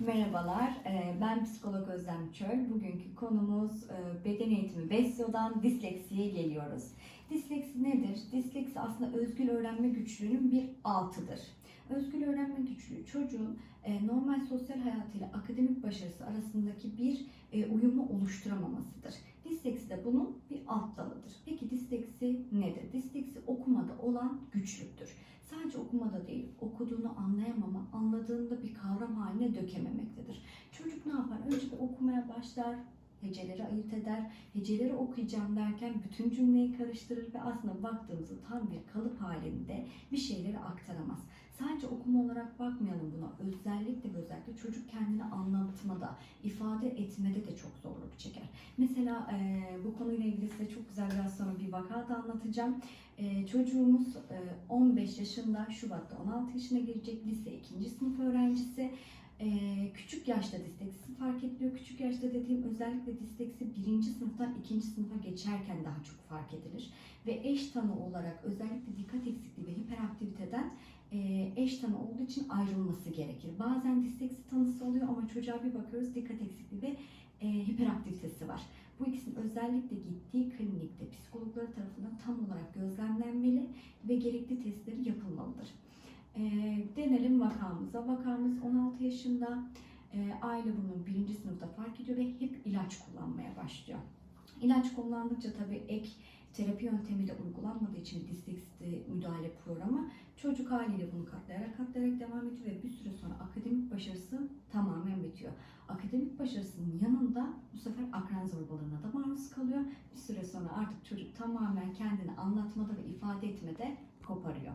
Merhabalar, e, ben psikolog Özlem Çöl. Bugünkü konumuz e, beden eğitimi BESYO'dan disleksiye geliyoruz. Disleksi nedir? Disleksi aslında özgül öğrenme güçlüğünün bir altıdır. Özgül öğrenme güçlüğü çocuğun e, normal sosyal hayatıyla akademik başarısı arasındaki bir e, uyumu oluşturamamasıdır. Disleksi de bunun bir alt dalıdır. Peki disleksi nedir? Disleksi okumada olan güçlüktür. Sadece okumada değil, okuduğunu anlayamama, anladığında bir kavram haline dökememektedir. Çocuk ne yapar? Önce bir okumaya başlar, heceleri ayırt eder, heceleri okuyacağım derken bütün cümleyi karıştırır ve aslında baktığımızda tam bir kalıp halinde bir şeyleri aktaramaz. Sadece okuma olarak bakmayalım buna. Özellikle özellikle çocuk kendini anlatmada, ifade etmede de çok zorluk çeker. Mesela e, bu konuyla ilgili size çok güzel biraz sonra bir vaka da anlatacağım. E, çocuğumuz e, 15 yaşında, Şubat'ta 16 yaşına girecek lise 2. sınıf öğrencisi. Küçük yaşta disleksi fark ediliyor. Küçük yaşta dediğim özellikle disleksi birinci sınıftan ikinci sınıfa geçerken daha çok fark edilir. Ve eş tanı olarak özellikle dikkat eksikliği ve hiperaktiviteden eş tanı olduğu için ayrılması gerekir. Bazen disleksi tanısı oluyor ama çocuğa bir bakıyoruz dikkat eksikliği ve hiperaktivitesi var. Bu ikisinin özellikle gittiği klinikte psikologlar tarafından tam olarak gözlemlenmeli ve gerekli testleri yapılmalıdır. Denelim vakamıza. Vakamız 16 yaşında. E, aile bunu birinci sınıfta fark ediyor ve hep ilaç kullanmaya başlıyor. İlaç kullandıkça tabii ek terapi yöntemiyle uygulanmadığı için disleksi müdahale programı çocuk haliyle bunu katlayarak katlayarak devam ediyor ve bir süre sonra akademik başarısı tamamen bitiyor. Akademik başarısının yanında bu sefer akran zorbalığına da maruz kalıyor. Bir süre sonra artık çocuk tamamen kendini anlatmada ve ifade etmede koparıyor.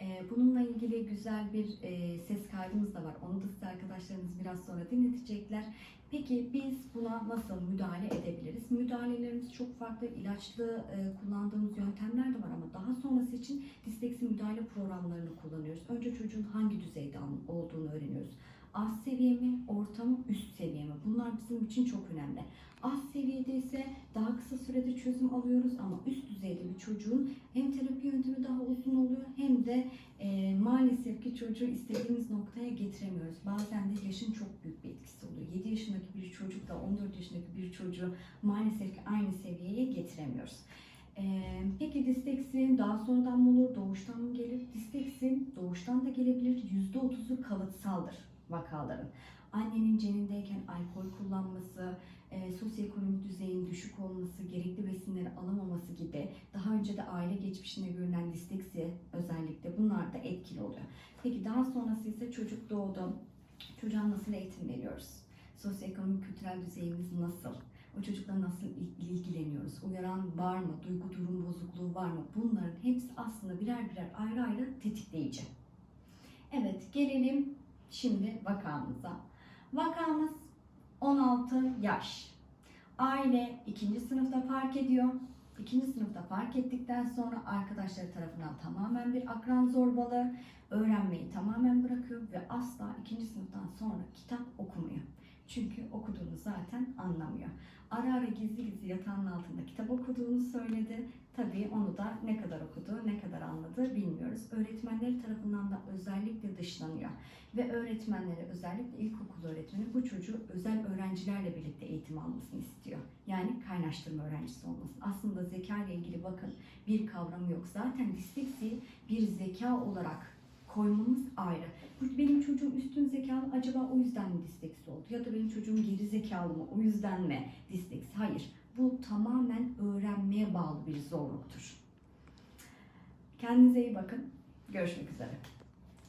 Ee, Bununla ilgili güzel bir e, ses kaydımız da var. Onu da size arkadaşlarımız biraz sonra dinletecekler. Peki biz buna nasıl müdahale edebiliriz? Müdahalelerimiz çok farklı. ilaçlı e, kullandığımız yöntemler de var ama daha sonrası için disleksi müdahale programlarını kullanıyoruz. Önce çocuğun hangi düzeyde olduğunu öğreniyoruz. Az seviye mi, orta mı, üst seviye mi? Bunlar bizim için çok önemli. Az çözüm alıyoruz ama üst düzeyde bir çocuğun hem terapi yöntemi daha uzun oluyor hem de e, maalesef ki çocuğu istediğimiz noktaya getiremiyoruz. Bazen de yaşın çok büyük bir etkisi oluyor. 7 yaşındaki bir çocukla 14 yaşındaki bir çocuğu maalesef ki aynı seviyeye getiremiyoruz. Ee, peki disleksi daha sonradan mı olur, doğuştan mı gelir? Disleksi doğuştan da gelebilir, %30'u kalıtsaldır vakaların. Annenin cenindeyken alkol kullanması, e, sosyoekonomik düzeyin düşük olması, gerekli besinleri alamaması gibi daha önce de aile geçmişinde görülen disleksi özellikle bunlar da etkili oluyor. Peki daha sonrası ise çocuk doğdu. Çocuğa nasıl eğitim veriyoruz? Sosyoekonomik kültürel düzeyimiz nasıl? O çocukla nasıl il- ilgileniyoruz? Uyaran var mı? Duygu durum bozukluğu var mı? Bunların hepsi aslında birer birer ayrı ayrı tetikleyici. Evet gelelim şimdi vakamıza. Vakamız 16 yaş. Aile ikinci sınıfta fark ediyor. İkinci sınıfta fark ettikten sonra arkadaşları tarafından tamamen bir akran zorbalığı, öğrenmeyi tamamen bırakıyor ve asla ikinci sınıftan sonra kitap okumuyor. Çünkü okuduğunu zaten anlamıyor. Ara ara gizli gizli yatağının altında kitap okuduğunu söyledi. Tabii onu da ne kadar okudu, ne kadar anladı bilmiyoruz. Öğretmenleri tarafından da özellikle dışlanıyor. Ve öğretmenleri özellikle ilkokul öğretmeni bu çocuğu özel öğrencilerle birlikte eğitim almasını istiyor. Yani kaynaştırma öğrencisi olmasın. Aslında zeka ile ilgili bakın bir kavram yok. Zaten disleksi bir zeka olarak koymamız ayrı. Benim çocuğum üstün zekalı acaba o yüzden mi disleksi oldu? Ya da benim çocuğum geri zekalı mı o yüzden mi disleksi? Hayır. Bu tamamen öğrenmeye bağlı bir zorluktur. Kendinize iyi bakın. Görüşmek üzere.